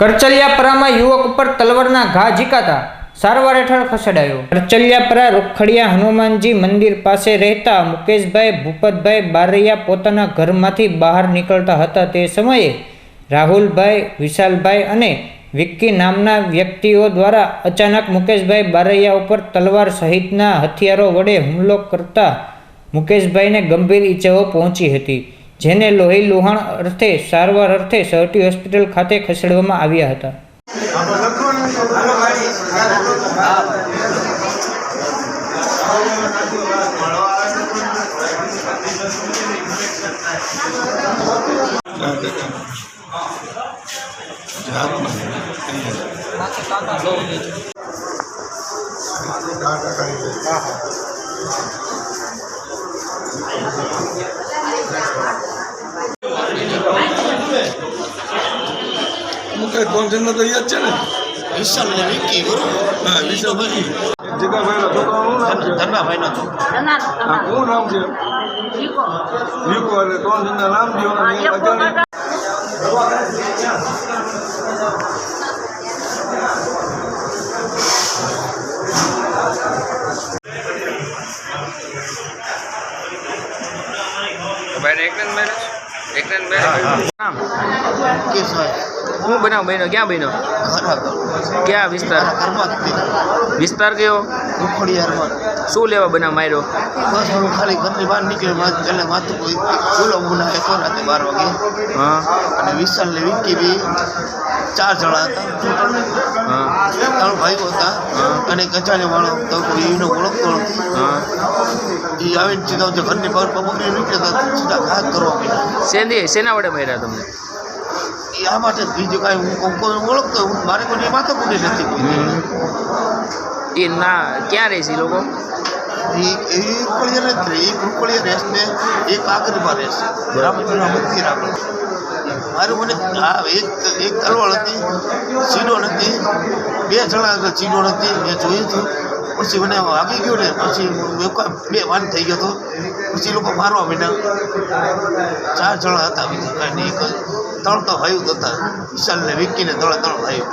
કરચલિયાપરામાં યુવક ઉપર તલવારના ઘા ઝીકાતા સારવાર હેઠળ ખસેડાયો. કરચલિયાપરા રૂખડિયા હનુમાનજી મંદિર પાસે રહેતા મુકેશભાઈ, ભૂપતભાઈ બારૈયા પોતાના ઘરમાંથી બહાર નીકળતા હતા તે સમયે રાહુલભાઈ, વિશાલભાઈ અને વિક્કી નામના વ્યક્તિઓ દ્વારા અચાનક મુકેશભાઈ બારૈયા ઉપર તલવાર સહિતના હથિયારો વડે હુમલો કરતા મુકેશભાઈને ગંભીર ઈજાઓ પહોંચી હતી. જેને લોહી લુહાણ અર્થે સારવાર અર્થે સહટી હોસ્પિટલ ખાતે ખસેડવામાં આવ્યા હતા. મુકેશ કોન્સેન્ટ્રેટ તો યાદ છે ને? વિશાલ ને વિકી બરોબર હા વિશાલભાઈ. જગાભાઈનો છોકરાનું નામ છે? ધન્નાભાઈ નો શું નામ છે? વિકો એટલે ત્રણ જણના નામ દો અને અજાણી. ભાઈને એકને મેરેજ શું બનાવ બન્યો? ક્યાં બહેનો ક્યાં વિસ્તાર? વિસ્તાર કયો? શું લેવા બનાવ માર્યો? બસ હું ખાલી ઘરની બહાર નીકળ્યો એટલે માથું કોઈ ફૂલો ગુના તો રાતે બાર વાગે. હા. અને વિશાલ ને વિકી બી ચાર જણા હતા. હા. ત્રણ ભાઈઓ હતા અને કચાને વાળો તો કોઈ એનો ઓળખતો એ આવીને સીધા જે ઘરની બહાર પકડી નીકળ્યા હતા સીધા ઘાત કરવા માંડ્યા શેની શેના વડે માર્યા તમને? એ આ માટે બીજું કાંઈ હું ઓળખતો મારે કોઈ માથા કુટી નથી એ ના ક્યાં રહે છે એ લોકો? એ એ રૂકળિયા નથી એ રૂકળિયા રહેશે ને એક આગળમાં રહેશે. રામચંદ્ર મંદિર આગળ. મારું મને આ એક એક તલવાળ હતી ચીડો નથી. બે જણા આગળ ચીડો નથી મેં જોયું હતું. પછી મને વાગી ગયું ને પછી બે વાન થઈ ગયો હતો. પછી લોકો મારવા માંડ્યા. ચાર જણા હતા બીજું કાંઈ નહીં એક ત્રણ તો ભાઈ હતા વિશાલ ને વિક્કી ત્રણે ત્રણ ભાઈઓ